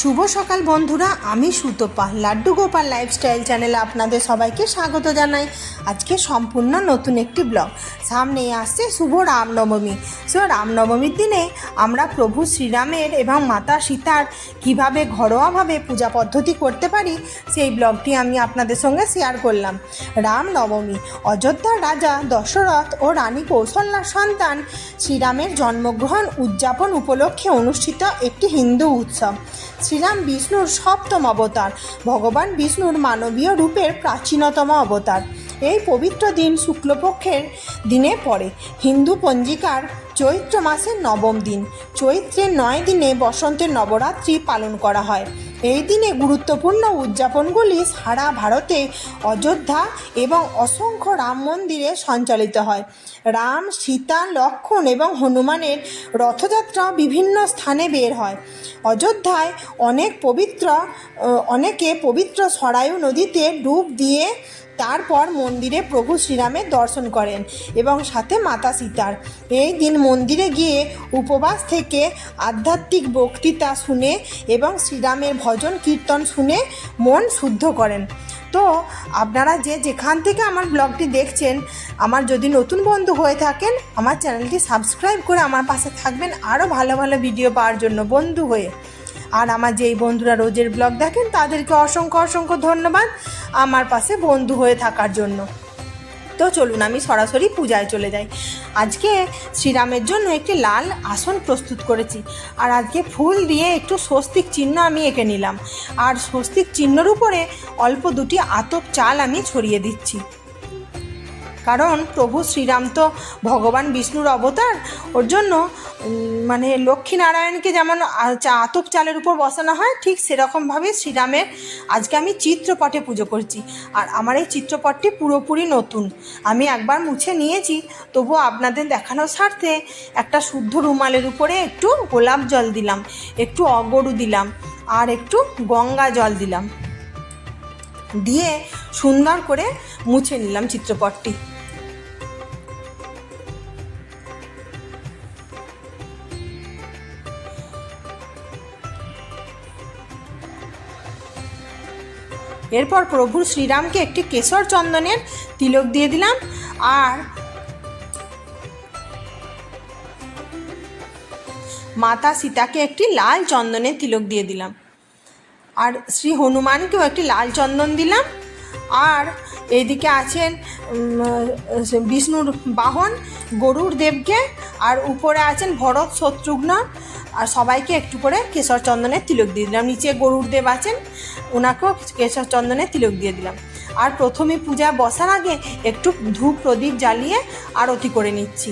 শুভ সকাল বন্ধুরা আমি সুতপা লাড্ডু গোপাল লাইফস্টাইল চ্যানেলে আপনাদের সবাইকে স্বাগত জানাই। আজকে সম্পূর্ণ নতুন একটি ব্লগ। সামনেই আসছে শুভ রামনবমী। সো রামনবমীর দিনে আমরা প্রভু শ্রীরামের এবং মাতা সীতার কীভাবে ঘরোয়াভাবে পূজা পদ্ধতি করতে পারি, সেই ব্লগটি আমি আপনাদের সঙ্গে শেয়ার করলাম। রামনবমী অযোধ্যার রাজা দশরথ ও রানী কৌশল্যার সন্তান শ্রীরামের জন্মগ্রহণ উদযাপন উপলক্ষে অনুষ্ঠিত একটি হিন্দু উৎসব। শ্রীরাম বিষ্ণুর সপ্তম অবতার, ভগবান বিষ্ণুর মানবীয় রূপের প্রাচীনতম অবতার। এই পবিত্র দিন শুক্লপক্ষের দিনে পড়ে। হিন্দু পঞ্জিকার চৈত্র মাসের নবম দিন। চৈত্রের নয় দিনে বসন্তের নবরাত্রি পালন করা হয়। এই দিনে গুরুত্বপূর্ণ উদযাপনগুলি সারা ভারতে অযোধ্যা এবং অসংখ্য রাম মন্দিরে সঞ্চালিত হয়। রাম, সীতা, লক্ষ্মণ এবং হনুমানের রথযাত্রা বিভিন্ন স্থানে বের হয়। অযোধ্যায় অনেক পবিত্র অনেকে পবিত্র সরায়ু নদীতে ডুব দিয়ে তারপর মন্দিরে প্রভু শ্রীরামের দর্শন করেন এবং সাথে মাতা সীতার। এই দিন মন্দিরে গিয়ে উপবাস থেকে আধ্যাত্মিক বক্তৃতা শুনে এবং শ্রীরামের ভজন কীর্তন শুনে মন শুদ্ধ করেন। তো আপনারা যে যেখান থেকে আমার ব্লগটি দেখছেন, আমার যদি নতুন বন্ধু হয়ে থাকেন, আমার চ্যানেলটি সাবস্ক্রাইব করে আমার পাশে থাকবেন আরও ভালো ভালো ভিডিও পাওয়ার জন্য বন্ধু হয়ে। আর আমার যেই বন্ধুরা রোজের ব্লগ দেখেন, তাদেরকে অসংখ্য অসংখ্য ধন্যবাদ আমার পাশে বন্ধু হয়ে থাকার জন্য। তো চলুন আমি সরাসরি পূজায় চলে যাই। আজকে শ্রীরামের জন্য একটি লাল আসন প্রস্তুত করেছি আর আজকে ফুল দিয়ে একটু স্বস্তিক চিহ্ন আমি এঁকে নিলাম। আর স্বস্তিক চিহ্নর উপরে অল্প দুটি আতপ চাল আমি ছড়িয়ে দিচ্ছি। কারণ প্রভু শ্রীরাম তো ভগবান বিষ্ণুর অবতার। ওর জন্য মানে লক্ষ্মীনারায়ণকে যেমন আতপ চালের উপর বসানো হয়, ঠিক সেরকমভাবে শ্রীরামের আজকে আমি চিত্রপটে পুজো করছি। আর আমার এই চিত্রপটটি পুরোপুরি নতুন। আমি একবার মুছে নিয়েছি, তবুও আপনাদের দেখানোর স্বার্থে একটা শুদ্ধ রুমালের উপরে একটু গোলাপ জল দিলাম, একটু অগরু দিলাম, আর একটু গঙ্গা জল দিলাম। দিয়ে সুন্দর করে মুছে নিলাম চিত্রপটটি। এরপর প্রভু শ্রীরামকে একটি কেশর চন্দনের তিলক দিয়ে দিলাম, আর মাতা সীতাকে একটি লাল চন্দনের তিলক দিয়ে দিলাম। আর শ্রী হনুমানকেও একটি লাল চন্দন দিলাম, আর এইদিকে আছেন বিষ্ণুর বাহন গরুর দেবকে, আর উপরে আছেন ভরত শত্রুঘ্ন। আর সবাইকে একটু করে কেশর চন্দনের তিলক দিয়ে দিলাম। নিচে গরুর দেব আছেন ওনাকেও কেশর চন্দনের তিলক দিয়ে দিলাম। আর প্রথমে পূজা বসার আগে একটু ধূপ প্রদীপ জ্বালিয়ে আরতি করে নিচ্ছি।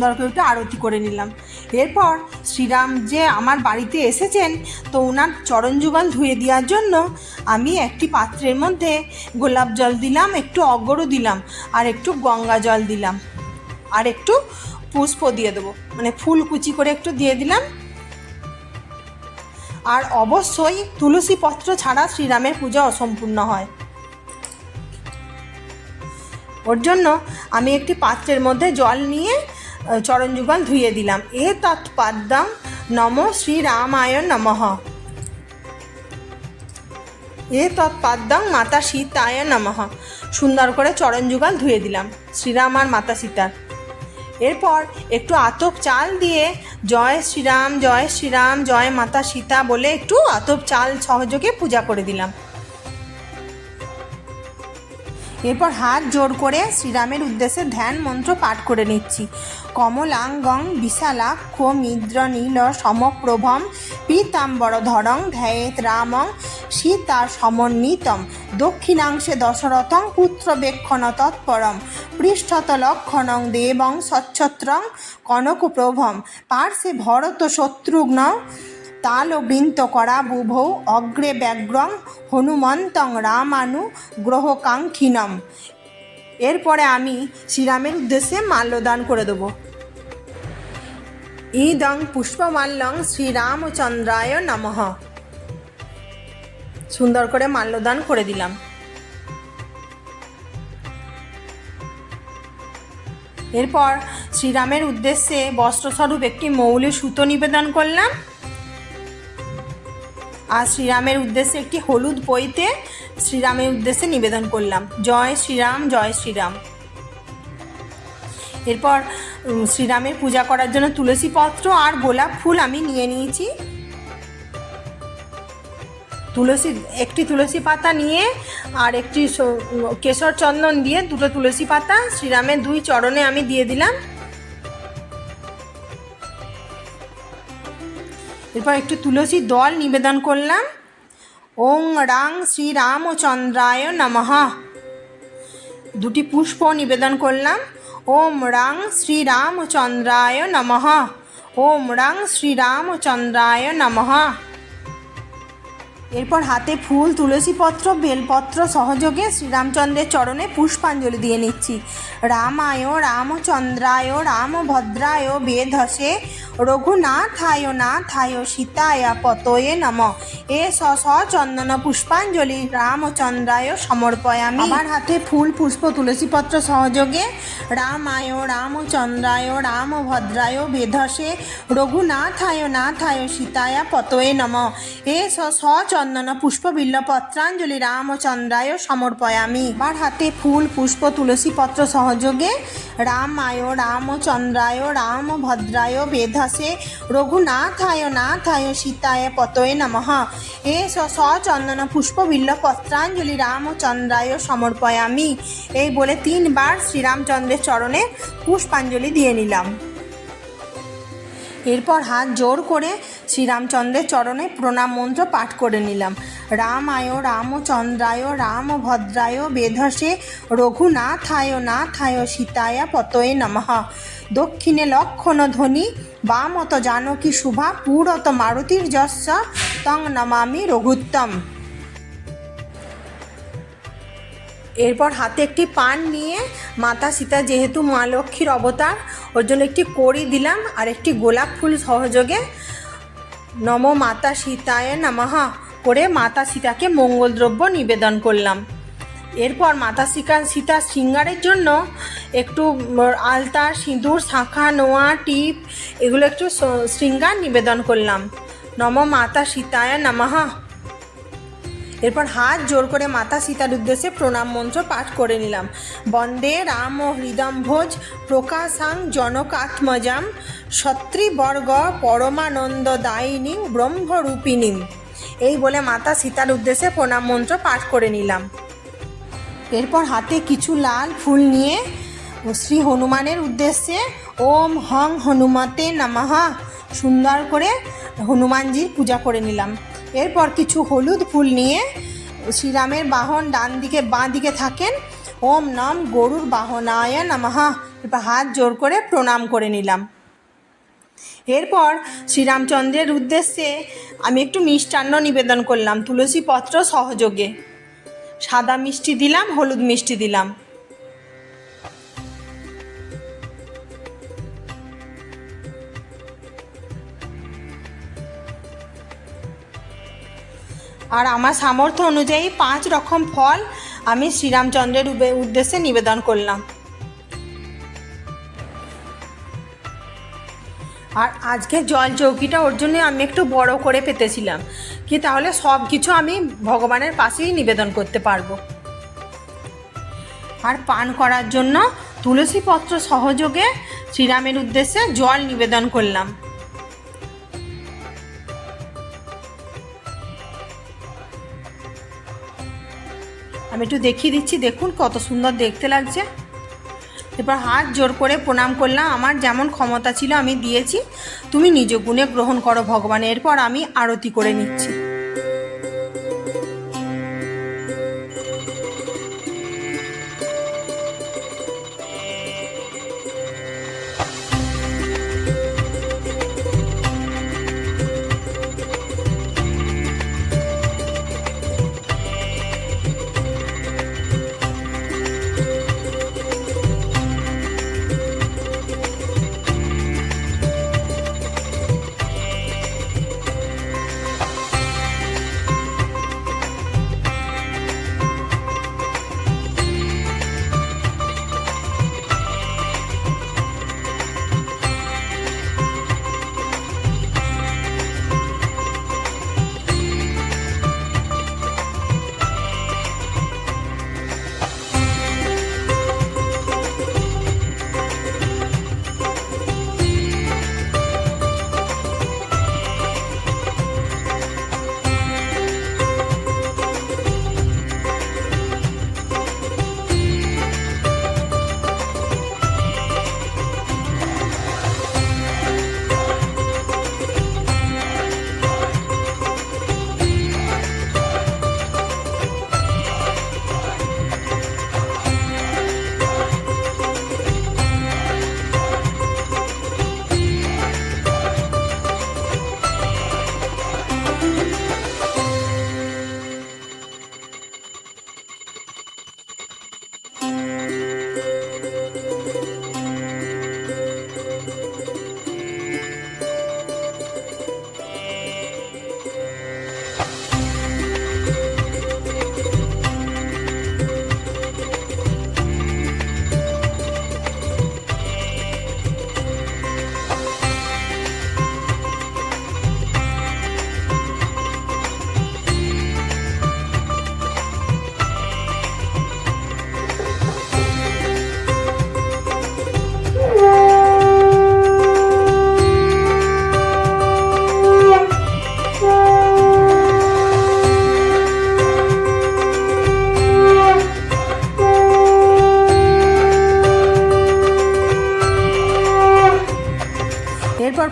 সুন্দর করে একটু আরতি করে নিলাম। এরপর শ্রীরাম যে আমার বাড়িতে এসেছেন, তো ওনার চরণ যুগল ধুয়ে দেওয়ার জন্য আমি একটি পাত্রের মধ্যে গোলাপ জল দিলাম, একটু অগরু দিলাম, আর একটু গঙ্গা জল দিলাম, আর একটু পুষ্প দিয়ে দেবো। মানে ফুল কুচি করে একটু দিয়ে দিলাম। আর অবশ্যই তুলসী পত্র ছাড়া শ্রীরামের পূজা অসম্পূর্ণ হয়। ওর জন্য আমি একটি পাত্রের মধ্যে জল নিয়ে চরণ যুগল ধুয়ে দিলাম। এ তৎপাদ্যং নম শ্রীরামায় নমঃ। এ তৎপাদ্যং মাতা সীতায় নমঃ। সুন্দর করে চরণ যুগল ধুয়ে দিলাম। শ্রীরাম আর মাতা সীতার। এরপর একটু আতপ চাল দিয়ে জয় শ্রীরাম জয় শ্রীরাম, জয় মাতা সীতা বলে একটু আতপ চাল সহযোগে পূজা করে দিলাম। এরপর হাত জোর করে শ্রীরামের উদ্দেশ্যে ধ্যান মন্ত্র পাঠ করে নিচ্ছি। কমলাঙ্গং বিশালাক্ষ মিদ্র নীল সমপ্রভম, পীতাম্বরধরং, ধ্যায়েত রামং সীতা সমন্বিতম দক্ষিণাংশে দশরথং, পুত্রবেক্ষণ তৎপরম পৃষ্ঠত লক্ষণং দেবং, সচ্ছত্রং, কনকপ্রভম, পার্শ্বে ভরত শত্রুঘ্ন তালবৃন্ত করা বুভৌ অগ্রে ব্যগ্রং হনুমন্তং রামানু গ্রহকাঙ্ক্ষিনম এরপরে আমি শ্রীরামের উদ্দেশ্যে মাল্যদান করে দেবো। ইদং পুষ্পমাল্যং শ্রীরামচন্দ্রায় নমঃ। সুন্দর করে মাল্যদান করে দিলাম। এরপর শ্রীরামের উদ্দেশ্যে বস্ত্রস্বরূপ একটি মৌলি সুতো নিবেদন করলাম। আর শ্রীরামের উদ্দেশ্যে একটি হলুদ বইতে শ্রীরামের উদ্দেশ্যে নিবেদন করলাম। জয় শ্রীরাম জয় শ্রীরাম। এরপর শ্রীরামের পূজা করার জন্য তুলসী পত্র আর গোলাপ ফুল আমি নিয়ে নিয়েছি। তুলসী, একটি তুলসী পাতা নিয়ে আর একটি কেশর চন্দন দিয়ে দুটো তুলসী পাতা শ্রীরামের দুই চরণে আমি দিয়ে দিলাম। এরপর একটু তুলসী দল নিবেদন করলাম। ওং রাং শ্রীরামচন্দ্রায় নমঃ। দুটি পুষ্প নিবেদন করলাম। ওম রাং শ্রীরামচন্দ্রায় নমঃ। ওম রাং শ্রীরামচন্দ্রায় নমঃ। এরপর হাতে ফুল তুলসী পত্র বেলপত্র সহযোগে শ্রীরামচন্দ্রের চরণে পুষ্পাঞ্জলি দিয়ে নিচ্ছি। রামায়, রামচন্দ্রায়, রামভদ্রায়, বেধসে, রঘুনাথায়, নাথায়, সীতায়, পতয়ে নম। এ স চন্দন পুষ্পাঞ্জলি, রামচন্দ্রায় সমর্পয়ামি। আমার হাতে ফুল, পুষ্প, তুলসীপত্র সহযোগে রামায়, রামচন্দ্রায়, রামভদ্রায়, বেধসে, রঘুনাথায়, নাথায়, সীতায়, পতয়ে নম। এ স স চন্দন পুষ্প বিল্লপত্রাঞ্জলি রামচন্দ্রায় সমর্পয়ামি। আমার হাতে ফুল, পুষ্প, তুলসী পত্র সহযোগে রামায়, রামচন্দ্রায়, রামভদ্রায়, বেধসে, রঘুনাথায়, নাথায়, সীতায় পতয়ে নমঃ। এ স স চন্দন পুষ্প বিল্লপত্রাঞ্জলি রামচন্দ্রায় সমর্পয়ামি। এই বলে তিনবার শ্রীরামচন্দ্রের চরণে পুষ্পাঞ্জলি দিয়ে নিলাম। এরপর হাত জোর করে শ্রীরামচন্দ্রের চরণে প্রণাম মন্ত্র পাঠ করে নিলাম। রাম রামচন্দ্রায় রামভদ্রায় বেধসে রঘুনাথায়, নাথায় সীতায়া পতয়ে নমঃ। দক্ষিণে লক্ষণ ধ্বনি, বামত জানকী শুভা, পুরত মারুতির যশ, তং নমামি রঘুত্তম। এরপর হাতে একটি পান নিয়ে মাতা সীতা যেহেতু মা লক্ষ্মীর অবতার, ওর জন্য একটি কড়ি দিলাম আর একটি গোলাপ ফুল সহযোগে নম মাতা সীতায় নমঃ করে মাতা সীতাকে মঙ্গল দ্রব্য নিবেদন করলাম। এরপর মাতা সীতা সীতা শৃঙ্গারের জন্য একটু আলতা, সিঁদুর, শাঁখা, নোয়া, টিপ এগুলো একটু শৃঙ্গার নিবেদন করলাম। নম মাতা সীতায় নমঃ এরপর হাত জোর করে মাতা সীতার উদ্দেশ্যে প্রণাম মন্ত্র পাঠ করে নিলাম। বন্দে রাম ও হৃদম্ভোজ প্রকাশাং জনক জনকাত্মজাম, সত্রিবর্গ পরমানন্দ দায়িনী ব্রহ্মরূপিণী এই বলে মাতা সীতার উদ্দেশ্যে প্রণাম মন্ত্র পাঠ করে নিলাম। এরপর হাতে কিছু লাল ফুল নিয়ে শ্রী হনুমানের উদ্দেশ্যে ওম হং হনুমতে নমঃ সুন্দর করে হনুমানজির পূজা করে নিলাম। এরপর কিছু হলুদ ফুল নিয়ে শ্রীরামের বাহন ডান দিকে, বাঁ দিকে থাকেন। ওম নম গরুর বাহনায় নমঃ এরপর হাত জোর করে প্রণাম করে নিলাম। এরপর শ্রীরামচন্দ্রের উদ্দেশ্যে আমি একটু মিষ্টান্ন নিবেদন করলাম। তুলসী পত্র সহযোগে। সাদা মিষ্টি দিলাম, হলুদ মিষ্টি দিলাম। আর আমার সামর্থ্য অনুযায়ী পাঁচ রকম ফল আমি শ্রীরামচন্দ্রের উদ্দেশ্যে নিবেদন করলাম। আর আজকে জল চৌকিটা ওর জন্য আমি একটু বড় করে পেতেছিলাম। কি তাহলে সব কিছু আমি ভগবানের পাশেই নিবেদন করতে পারব। আর পান করার জন্য তুলসী পত্র সহযোগে শ্রীরামের উদ্দেশ্যে জল নিবেদন করলাম। আমি একটু দেখিয়ে দিচ্ছি, দেখুন কত সুন্দর দেখতে লাগছে। এবার হাত জোর করে প্রণাম করলাম, আমার যেমন ক্ষমতা ছিল আমি দিয়েছি, তুমি নিজ গুণে গ্রহণ করো ভগবানের, এরপর আমি আরতি করে নিচ্ছি।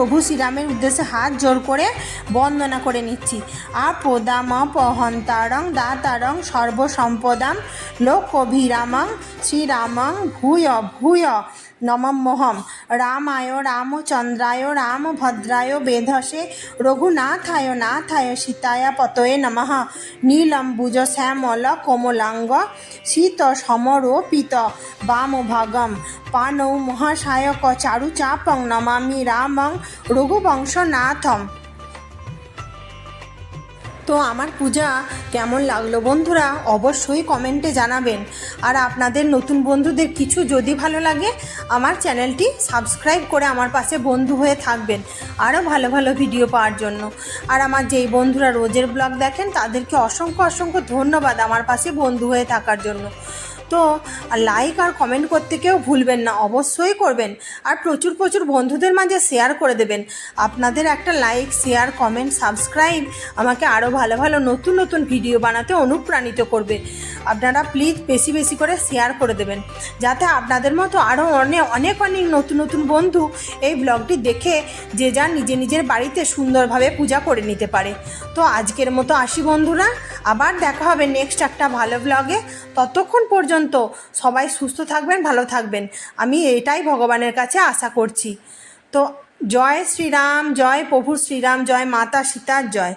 প্রভু শ্রীরামের উদ্দেশ্যে হাত জোর করে বন্দনা করে নিচ্ছি। আর প্রদাম পহন্তারং দাতারং সর্বসম্পদাম লোকভিরামাং শ্রীরামাং ভূয় ভূয়। নমম্মহম রামায় রামচন্দ্রায় রামভদ্রায় বেধসে রঘুনাথায় নাথায় সীতায়া পতয়ে নমঃ। নীলম্বুজ শ্যামল কোমলাঙ্গ শীত সমরোপিত বামভাগম পানৌ মহাশায়ক চারুচাপং নমামি রামং রঘুবংশনাথম। তো আমার পূজা, কেমন লাগল বন্ধুরা? অবশ্যই কমেন্টে জানাবেন। আর আপনাদের নতুন বন্ধুদের কিছু যদি ভালো লাগে, আমার চ্যানেলটি সাবস্ক্রাইব করে আমার পাশে বন্ধু হয়ে থাকবেন। আরও ভালো ভালো ভিডিও পাওয়ার জন্য। আর আমার যেই বন্ধুরা রোজের ব্লগ দেখেন, তাদেরকে অসংখ্য অসংখ্য ধন্যবাদ আমার পাশে বন্ধু হয়ে থাকার জন্য। তো লাইক আর কমেন্ট করতে কেউ ভুলবেন না, অবশ্যই করবেন। আর প্রচুর প্রচুর বন্ধুদের মাঝে শেয়ার করে দেবেন। আপনাদের একটা লাইক শেয়ার কমেন্ট সাবস্ক্রাইব আমাকে আরও ভালো ভালো নতুন নতুন ভিডিও বানাতে অনুপ্রাণিত করবে। আপনারা প্লিজ বেশি বেশি করে শেয়ার করে দেবেন। যাতে আপনাদের মতো আরও অনেক অনেক অনেক নতুন নতুন বন্ধু এই ব্লগটি দেখে যে যার নিজে নিজের বাড়িতে সুন্দরভাবে পূজা করে নিতে পারে। তো আজকের মতো আসি বন্ধুরা, আবার দেখা হবে নেক্সট একটা ভালো ব্লগে ততক্ষণ পর্যন্ত। সবাই সুস্থ থাকবেন, ভালো থাকবেন। আমি এটাই ভগবানের কাছে আশা করছি। তো জয় শ্রীরাম, জয় প্রভু শ্রীরাম, জয় মাতা সীতার জয়।